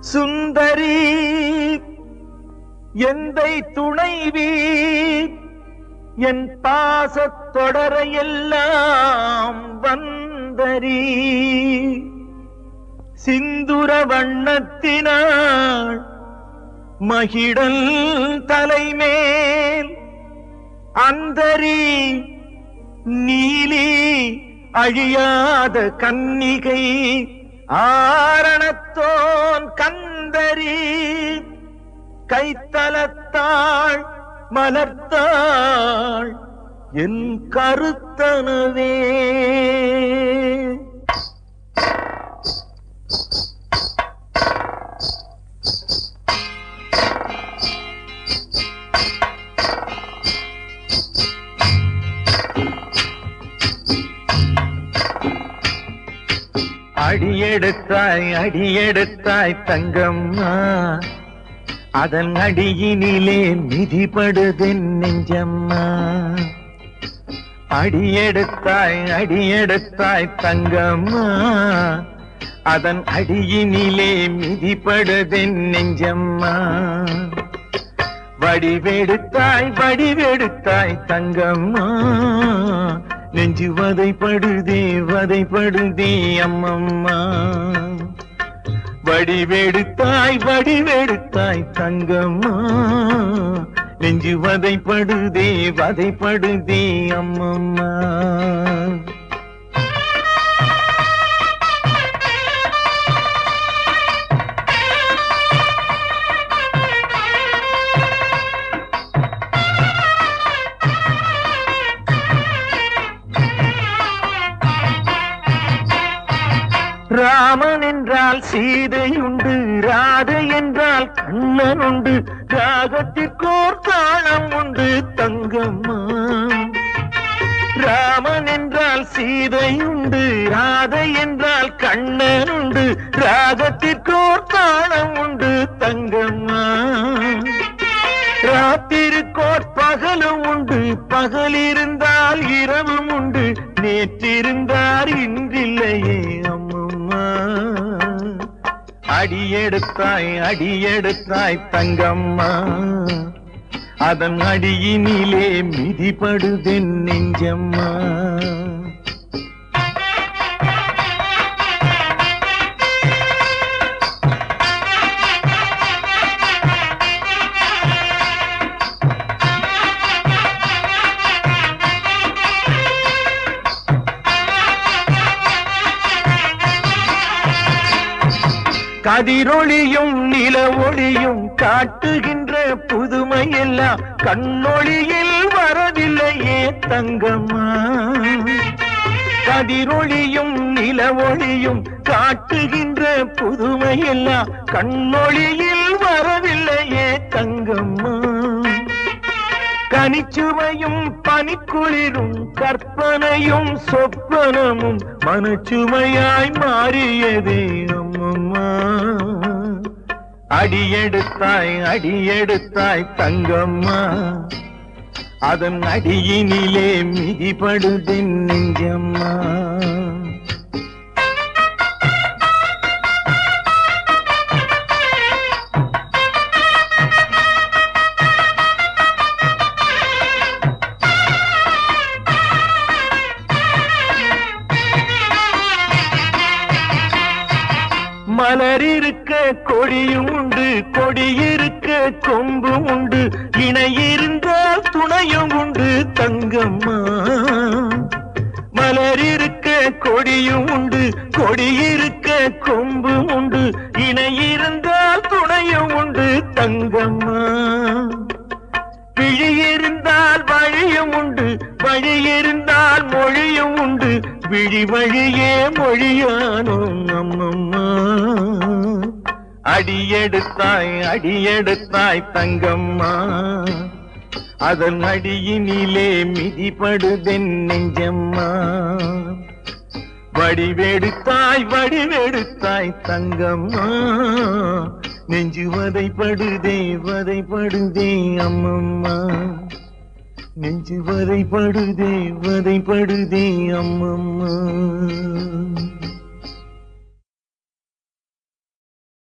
சுந்தரி எந்தை துணைவி என் பாசத் தொடரையெல்லாம் வந்தரி. சிந்துர வண்ணத்தினாள் மகிடல் தலைமேல் அந்தரி நீலி அழியாத கன்னிகை ஆரணத்தோன் கந்தரி கைத்தலத்தாள் மலர்த்தாள் என் கருத்தனவே. அடியெடுத்தாய் அடியெடுத்தாய் தங்கம்மா. அதன் அடியினிலே மிதிப்படுதென் நெஞ்சம்மா. அடியெடுத்தாய் அடியெடுத்தாய் தங்கம்மா. அதன் அடியினிலே மிதிப்படுதென் நெஞ்சம்மா. வடிவெடுத்தாய் வடிவெடுத்தாய் தங்கம்மா. நெஞ்சு வதைப்படுதே வதைப்படுதே அம்மம்மா. வடிவெடுத்தாய் வடிவெடுத்தாய் தங்கம்மா. நெஞ்சு வதைப்படுதே வதைப்படுதே அம்மம்மா. ராமன் என்றால் சீதை உண்டு ராதை என்றால் கண்ணன் உண்டு ராகத்திற்கோர் தாளம் உண்டு தங்கம்மா. ராமன் என்றால் சீதை உண்டு ராதை என்றால் கண்ணன் உண்டு ராகத்திற்கோர் தாளம் உண்டு தங்கம்மா. ராத்திருக்கோர் பகலும் உண்டு பகல் இருந்தால் இரவும் உண்டு நேற்றிருந்தார் இன்னும் அடியெடுத்தாய் அடியெடுத்தாய் தங்கம்மா. அதன் அடியினிலே மிதிப்படுதென் நெஞ்சம்மா. கதிரொளியும் நில ஒளியும் காட்டுகின்ற புதுமையெல்லாம் கண்ணொளியில் வரவில்லையே தங்கம்மா. கதிரொளியும் நில ஒளியும் காட்டுகின்ற புதுமையெல்லாம் கண்ணொளியில் வரவில்லையே தங்கம்மா. கனிச்சுவையும் பனிக்குளிரும் கற்பனையும் சொப்பனமும் மனச்சுமையாய் மாறியதே அம்மம்மா அடியெடுத்தாய் அடியெடுத்தாய் தங்கம்மா. அதன் அடியினிலே மிதிபடுதென் நெஞ்சம்மா. மலர் இருக்க கொடியும் உண்டு கொடி இருக்க கொம்பும் உண்டு. இணை இருந்தால் துணையும் உண்டு தங்கம்மா. மலர் இருக்க கொடியும் உண்டு கொடி இருக்க கொம்பும் உண்டு. இணை இருந்தால் துணையும் உண்டு தங்கம்மா. விழி இருந்தால் வழியும் உண்டு வழி இருந்தால் மொழியும் உண்டு. விழி வழியே மொழியானோம் அம்மம்மா. அடியெடுத்தாய் அடியெடுத்தாய் தங்கம்மா. அதன் அடியினிலே மிதிபடுதென் நெஞ்சம்மா. வடிவெடுத்தாய் வடிவெடுத்தாய் தங்கம்மா. நெஞ்சு வதைப்படுதே வதைப்படுதே அம்மம்மா. நெஞ்சு வதைப்படுதே வதைப்படுதே அம்மம்மா.